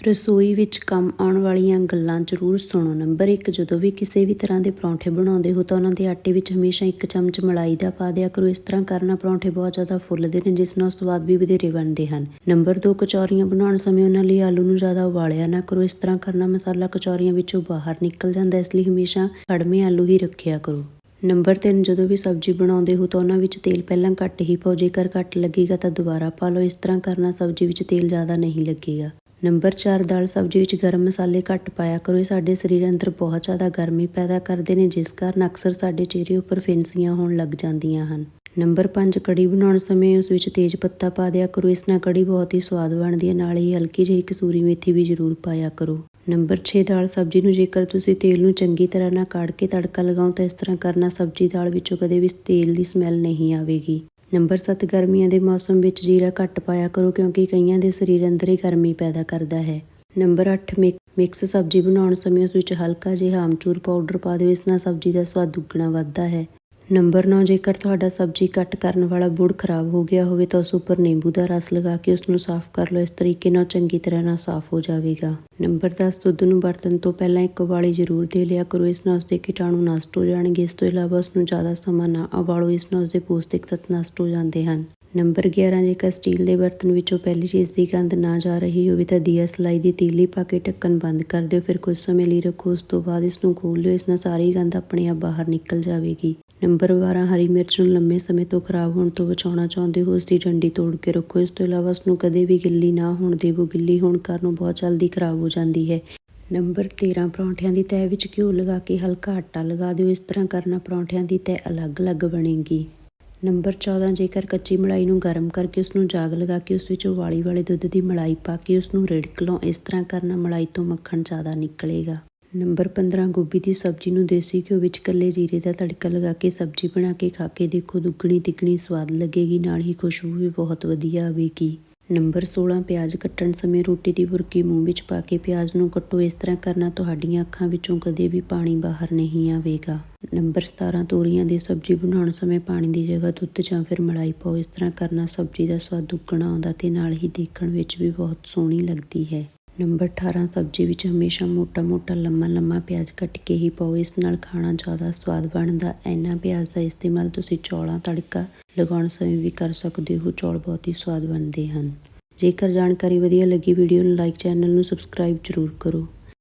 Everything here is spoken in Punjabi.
ਰਸੋਈ ਵਿੱਚ ਕੰਮ ਆਉਣ ਵਾਲੀਆਂ ਗੱਲਾਂ ਜ਼ਰੂਰ ਸੁਣੋ। ਨੰਬਰ 1 ਜਦੋਂ ਵੀ ਕਿਸੇ ਵੀ ਤਰ੍ਹਾਂ ਦੇ ਪਰੌਂਠੇ ਬਣਾਉਂਦੇ ਹੋ ਤਾਂ ਉਹਨਾਂ ਦੇ ਆਟੇ ਵਿੱਚ ਹਮੇਸ਼ਾ ਇੱਕ ਚਮਚ ਮਲਾਈ ਦਾ ਪਾ ਦਿਆ ਕਰੋ। ਇਸ ਤਰ੍ਹਾਂ ਕਰਨਾ ਪਰੌਂਠੇ ਬਹੁਤ ਜ਼ਿਆਦਾ ਫੁੱਲਦੇ ਨੇ, ਜਿਸ ਨਾਲ ਸਵਾਦ ਵੀ ਵਧੇਰੇ ਬਣਦੇ ਹਨ। ਨੰਬਰ 2 ਕਚੌਰੀਆਂ ਬਣਾਉਣ ਸਮੇਂ ਉਹਨਾਂ ਲਈ ਆਲੂ ਨੂੰ ਜ਼ਿਆਦਾ ਉਬਾਲਿਆ ਨਾ ਕਰੋ। ਇਸ ਤਰ੍ਹਾਂ ਕਰਨਾ ਮਸਾਲਾ ਕਚੌਰੀਆਂ ਵਿੱਚੋਂ ਬਾਹਰ ਨਿਕਲ ਜਾਂਦਾ, ਇਸ ਲਈ ਹਮੇਸ਼ਾ ਕੜਮੇ ਆਲੂ ਹੀ ਰੱਖਿਆ ਕਰੋ। ਨੰਬਰ 3 ਜਦੋਂ ਵੀ ਸਬਜ਼ੀ ਬਣਾਉਂਦੇ ਹੋ ਤਾਂ ਉਹਨਾਂ ਵਿੱਚ ਤੇਲ ਪਹਿਲਾਂ ਘੱਟ ਹੀ ਪਾਓ। ਜੇਕਰ ਘੱਟ ਲੱਗੇਗਾ ਤਾਂ ਦੁਬਾਰਾ ਪਾ ਲਓ। ਇਸ ਤਰ੍ਹਾਂ ਕਰਨਾ ਸਬਜ਼ੀ ਵਿੱਚ ਤੇਲ ਜ਼ਿਆਦਾ ਨਹੀਂ ਲੱਗੇਗਾ। ਨੰਬਰ 4 ਦਾਲ ਸਬਜ਼ੀ ਵਿੱਚ ਗਰਮ ਮਸਾਲੇ ਘੱਟ ਪਾਇਆ ਕਰੋ। ਇਹ ਸਾਡੇ ਸਰੀਰ ਅੰਦਰ ਬਹੁਤ ਜ਼ਿਆਦਾ ਗਰਮੀ ਪੈਦਾ ਕਰਦੇ ਨੇ, ਜਿਸ ਕਾਰਨ ਅਕਸਰ ਸਾਡੇ ਚਿਹਰੇ ਉੱਪਰ ਫਿੰਸੀਆਂ ਹੋਣ ਲੱਗ ਜਾਂਦੀਆਂ ਹਨ। ਨੰਬਰ 5 ਕੜੀ ਬਣਾਉਣ ਸਮੇਂ ਉਸ ਵਿੱਚ ਤੇਜ਼ ਪੱਤਾ ਪਾ ਦਿਆ ਕਰੋ। ਇਸ ਨਾਲ ਕੜੀ ਬਹੁਤ ਹੀ ਸਵਾਦ ਬਣਦੀ ਹੈ। ਨਾਲ ਹੀ ਹਲਕੀ ਜਿਹੀ ਕਸੂਰੀ ਮੇਥੀ ਵੀ ਜ਼ਰੂਰ ਪਾਇਆ ਕਰੋ। ਨੰਬਰ 6 ਦਾਲ ਸਬਜ਼ੀ ਨੂੰ ਜੇਕਰ ਤੁਸੀਂ ਤੇਲ ਨੂੰ ਚੰਗੀ ਤਰ੍ਹਾਂ ਨਾਲ ਕਾੜ ਕੇ ਤੜਕਾ ਲਗਾਓ, ਤਾਂ ਇਸ ਤਰ੍ਹਾਂ ਕਰਨਾ ਸਬਜ਼ੀ ਦਾਲ ਵਿੱਚੋਂ ਕਦੇ ਵੀ ਤੇਲ ਦੀ ਸਮੈਲ ਨਹੀਂ ਆਵੇਗੀ। ਨੰਬਰ 7 ਗਰਮੀਆਂ ਦੇ ਮੌਸਮ ਵਿੱਚ ਜੀਰਾ ਘੱਟ ਪਾਇਆ ਕਰੋ ਕਿਉਂਕਿ ਕਈਆਂ ਦੇ ਸਰੀਰ ਅੰਦਰ ਹੀ ਗਰਮੀ ਪੈਦਾ ਕਰਦਾ ਹੈ। ਨੰਬਰ 8 ਮਿਕਸ ਸਬਜ਼ੀ ਬਣਾਉਣ ਸਮੇਂ ਉਸ ਵਿੱਚ ਹਲਕਾ ਜਿਹਾ ਆਮਚੂਰ ਪਾਊਡਰ ਪਾ ਦਿਓ, ਇਸ ਨਾਲ ਸਬਜ਼ੀ ਦਾ ਸਵਾਦ ਦੁੱਗਣਾ ਵੱਧਦਾ ਹੈ। ਨੰਬਰ 9 ਜੇਕਰ ਤੁਹਾਡਾ ਸਬਜ਼ੀ ਕੱਟ ਕਰਨ ਵਾਲਾ ਬੁੜ ਖਰਾਬ ਹੋ ਗਿਆ ਹੋਵੇ ਤਾਂ ਉਸ ਉੱਪਰ ਨਿੰਬੂ ਦਾ ਰਸ ਲਗਾ ਕੇ ਉਸ ਨੂੰ ਸਾਫ਼ ਕਰ ਲਓ। ਇਸ ਤਰੀਕੇ ਨਾਲ ਚੰਗੀ ਤਰ੍ਹਾਂ ਨਾਲ ਸਾਫ਼ ਹੋ ਜਾਵੇਗਾ। ਨੰਬਰ 10 ਦੁੱਧ ਨੂੰ ਵਰਤਣ ਤੋਂ ਪਹਿਲਾਂ ਇੱਕ ਉਬਾਲੀ ਜ਼ਰੂਰ ਦੇ ਲਿਆ ਕਰੋ। ਇਸ ਨਾਲ ਉਸਦੇ ਕੀਟਾਣੂ ਨਸ਼ਟ ਹੋ ਜਾਣਗੇ। ਇਸ ਤੋਂ ਇਲਾਵਾ ਉਸ ਨੂੰ ਜ਼ਿਆਦਾ ਸਮਾਂ ਨਾ ਉਬਾਲੋ। ਇਸ ਨਾਲ ਉਸਦੇ ਪੌਸ਼ਟਿਕ ਤੱਤ ਨਸ਼ਟ ਹੋ ਜਾਂਦੇ ਹਨ। ਨੰਬਰ 11 ਜੇਕਰ ਸਟੀਲ ਦੇ ਬਰਤਨ ਵਿੱਚੋਂ ਪਹਿਲੀ ਚੀਜ਼ ਦੀ ਗੰਧ ਨਾ ਜਾ ਰਹੀ ਹੋਵੇ ਤਾਂ ਦੀਆ ਸਲਾਈ ਦੀ ਤੀਲੀ ਪਾ ਕੇ ਢੱਕਣ ਬੰਦ ਕਰ ਦਿਓ। ਫਿਰ ਕੁਝ ਸਮੇਂ ਲਈ ਰੱਖੋ। ਉਸ ਤੋਂ ਬਾਅਦ ਇਸ ਨੂੰ ਖੋਲ੍ਹ ਲਿਓ। ਇਸ ਨਾਲ ਸਾਰੀ ਗੰਧ ਆਪਣੇ ਆਪ ਬਾਹਰ ਨਿਕਲ ਜਾਵੇਗੀ। ਨੰਬਰ 12 ਹਰੀ ਮਿਰਚ ਨੂੰ ਲੰਮੇ ਸਮੇਂ ਤੋਂ ਖਰਾਬ ਹੋਣ ਤੋਂ ਬਚਾਉਣਾ ਚਾਹੁੰਦੇ ਹੋ ਉਸ ਦੀ ਡੰਡੀ ਤੋੜ ਕੇ ਰੱਖੋ। ਇਸ ਤੋਂ ਇਲਾਵਾ ਉਸ ਨੂੰ ਕਦੇ ਵੀ ਗਿੱਲੀ ਨਾ ਹੋਣ ਦੇਵੋ। ਗਿੱਲੀ ਹੋਣ ਕਾਰਨ ਉਹ ਬਹੁਤ ਜਲਦੀ ਖਰਾਬ ਹੋ ਜਾਂਦੀ ਹੈ। ਨੰਬਰ 13 ਪਰੌਂਠਿਆਂ ਦੀ ਤਹਿ ਵਿੱਚ ਘਿਓ ਲਗਾ ਕੇ ਹਲਕਾ ਆਟਾ ਲਗਾ ਦਿਓ। ਇਸ ਤਰ੍ਹਾਂ ਕਰਨਾ ਪਰੌਂਠਿਆਂ ਦੀ ਤਹਿ ਅਲੱਗ-ਅਲੱਗ ਬਣੇਗੀ। ਨੰਬਰ 14 ਜੇਕਰ ਕੱਚੀ ਮਲਾਈ ਨੂੰ ਗਰਮ ਕਰਕੇ ਉਸ ਨੂੰ ਜਾਗ ਲਗਾ ਕੇ ਉਸ ਵਿੱਚ ਉਬਾਲੀ ਵਾਲੇ ਦੁੱਧ ਦੀ ਮਲਾਈ ਪਾ ਕੇ ਉਸ ਨੂੰ ਰਿੜਕ ਲਓ ਇਸ ਤਰ੍ਹਾਂ ਕਰਨਾ ਮਲਾਈ ਤੋਂ ਮੱਖਣ ਜ਼ਿਆਦਾ ਨਿਕਲੇਗਾ। ਨੰਬਰ 15 ਗੋਭੀ ਦੀ ਸਬਜ਼ੀ ਨੂੰ ਦੇਸੀ ਘਿਓ ਵਿੱਚ ਕੱਲੇ ਜੀਰੇ ਦਾ ਤੜਕਾ ਲਗਾ ਕੇ ਸਬਜ਼ੀ ਬਣਾ ਕੇ ਖਾ ਕੇ ਦੇਖੋ, ਦੁੱਗਣੀ ਤਿੱਗਣੀ ਸਵਾਦ ਲੱਗੇਗੀ, ਨਾਲ ਹੀ ਖੁਸ਼ਬੂ ਵੀ ਬਹੁਤ ਵਧੀਆ ਆਵੇਗੀ। ਨੰਬਰ 16 ਪਿਆਜ਼ ਕੱਟਣ ਸਮੇਂ ਰੋਟੀ ਦੀ ਬੁਰਕੀ ਮੂੰਹ ਵਿੱਚ ਪਾ ਕੇ ਪਿਆਜ਼ ਨੂੰ ਕੱਟੋ। ਇਸ ਤਰ੍ਹਾਂ ਕਰਨਾ ਤੁਹਾਡੀਆਂ ਅੱਖਾਂ ਵਿੱਚੋਂ ਕਦੇ ਵੀ ਪਾਣੀ ਬਾਹਰ ਨਹੀਂ ਆਵੇਗਾ। ਨੰਬਰ 17 ਤੋਰੀਆਂ ਦੀ ਸਬਜ਼ੀ ਬਣਾਉਣ ਸਮੇਂ ਪਾਣੀ ਦੀ ਜਗ੍ਹਾ ਦੁੱਧ ਜਾਂ ਫਿਰ ਮਲਾਈ ਪਾਓ। ਇਸ ਤਰ੍ਹਾਂ ਕਰਨਾ ਸਬਜ਼ੀ ਦਾ ਸਵਾਦ ਦੁੱਗਣਾ ਆਉਂਦਾ ਤੇ ਨਾਲ ਹੀ ਦੇਖਣ ਵਿੱਚ ਵੀ ਬਹੁਤ ਸੋਹਣੀ ਲੱਗਦੀ ਹੈ। ਨੰਬਰ 18 ਸਬਜ਼ੀ ਵਿੱਚ ਹਮੇਸ਼ਾ ਮੋਟਾ-ਮੋਟਾ ਲੰਮਾ-ਲੰਮਾ ਪਿਆਜ਼ ਕੱਟ ਕੇ ਹੀ ਪਾਓ। ਇਸ ਨਾਲ ਖਾਣਾ ਜ਼ਿਆਦਾ ਸਵਾਦ ਬਣਦਾ। ਇੰਨਾ ਪਿਆਜ਼ ਦਾ ਇਸਤੇਮਾਲ ਤੁਸੀਂ ਚੌਲਾਂ, ਤੜਕਾ ਲਗਾਉਣ ਸਮੇਂ ਵੀ ਕਰ ਸਕਦੇ ਹੋ। ਚੌਲ ਬਹੁਤ ਹੀ ਸਵਾਦ ਬਣਦੇ ਹਨ। ਜੇਕਰ ਜਾਣਕਾਰੀ ਵਧੀਆ ਲੱਗੀ, ਵੀਡੀਓ ਨੂੰ ਲਾਈਕ, ਚੈਨਲ ਨੂੰ ਸਬਸਕ੍ਰਾਈਬ ਜ਼ਰੂਰ ਕਰੋ।